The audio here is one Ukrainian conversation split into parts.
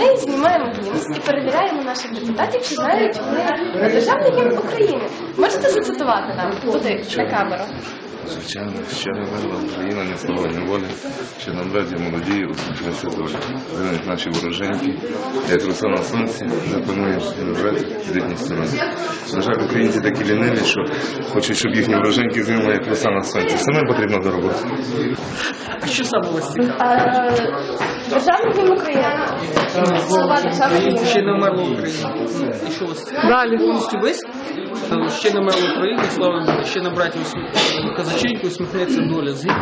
Ми знімаємо гімн і перевіряємо наших депутатів, чи знають вони державний гімн України. Можете зацитувати нам туди, на камеру? Звичайно, ще не верла Україна, не слава, не воля, що нам раді молоді, усміхнеться доля. Винуть наші вороженьки, як руса на сонці, запанує вред рідні сторони. На жаль, українці такі ліниві, що хочуть, щоб їхні вороженьки зимали, як руса на сонці. Самим потрібно до роботи. А що саме вас? Державний гімн України. Слова державного Ще не вмерла Україна. І що вас? Далі. Повністю весь? Е, Ще не вмерла Україна, слава Богу, ще на братів усміх- Казаченьку усміхнеться доля. З... е,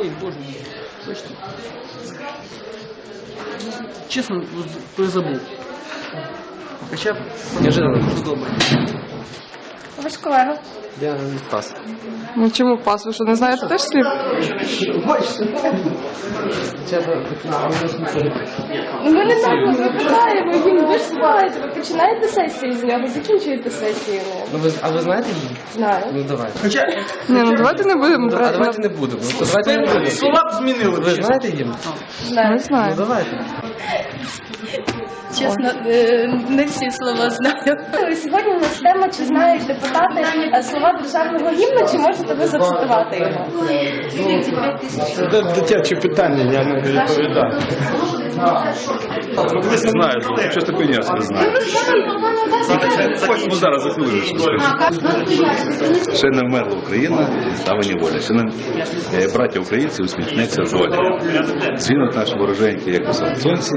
Ой, Боже мій. Бачите? Чесно, призабув. Хоча дуже добре. Ваш колега. Я пас. Ну чому пас? Ви що не знаєте теж слів? Ну, Ми не так ми питаємо гімн. Ви ж знаєте, ви починаєте сесію з нього, закінчуєте сесію. Ну ви а ви знаєте її? Знаю. Ну давайте. Хоча Ні, ну давайте не будемо А брати. давайте не будемо. Ну, то давайте не будемо. слова б змінили. Ви знаєте їм? Ми Знаю. Ну давайте. Чесно, е, не всі слова знаю. Сьогодні у нас тема, чи знають депутати е, слова державного гімну, чи можете ви зацитувати його? Це дитяче питання, я не відповідаю. Знаю, що таке я не знаю. Хочемо зараз за. Ще не вмерла Україна, слава ні воля. Ще не е, браття українці усміхнеться доля. Звінуть наші вороженьки, як у сонці.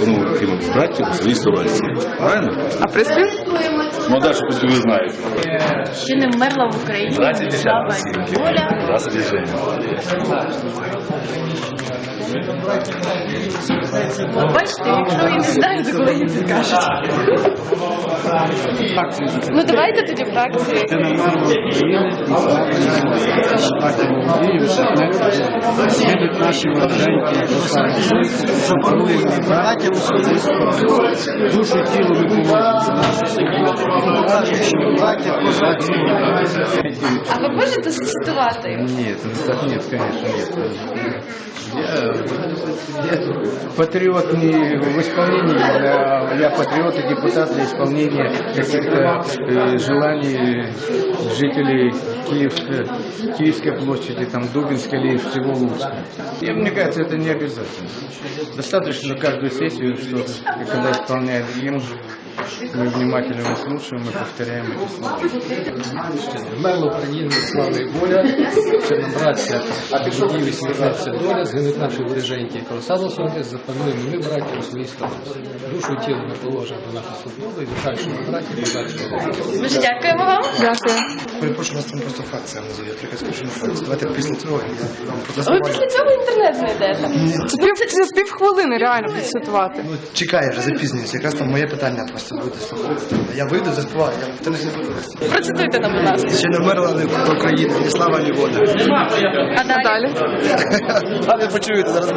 Воно кимось браття у своїй сторонці. Правильно? А приспів? Ну, далі пусть ви знаєте. Ще не вмерла в Україні Братья десятки і воля. Раз движення. Бачите, якщо ви не знаєте, коли їм це кажуть. Ну давайте тоді фракції. Їдуть наші вороженьки, запануємо браття у свою сторону. Душу тіло ми поводимо. Браття козаці. А ви можете зацитувати його? Нет, ну так нет, конечно, нет. Я, я патриот не в исполнении, а я патриот и депутат для исполнения каких-то э, желаний жителей Киевской, Киевской площади, там, Дубинской или всего Луцка. И мне кажется, это не обязательно. Достаточно каждую сессию, что когда исполняет гимн, мы внимательно его слушаем и повторяем эти слова. Вмерла Україна, слава і воля, під будівлі сміхнеться доля, згинуть наші вороженьки, колоса на сонці, запануємо ми, браті, у своїй стороні. Душу і тіло ми положимо до нашої свободи і на браті, подальшого. Дуже дякуємо вам. Дякую. Перепрошую, у нас там просто фракція називає. Я тільки скажу. Давайте після цього Ви після цього інтернет знайдете. Це пів, це пів хвилини реально підсвятувати. Ну, чекай, вже запізнююся. Якраз там моє питання просто буде слухати. Я вийду, заспіваю, я в не буду. Процитуйте нам, будь ласка. Ще не вмерла не Україна, ні слава, ні воля. А далі? далі? Почуєте зараз.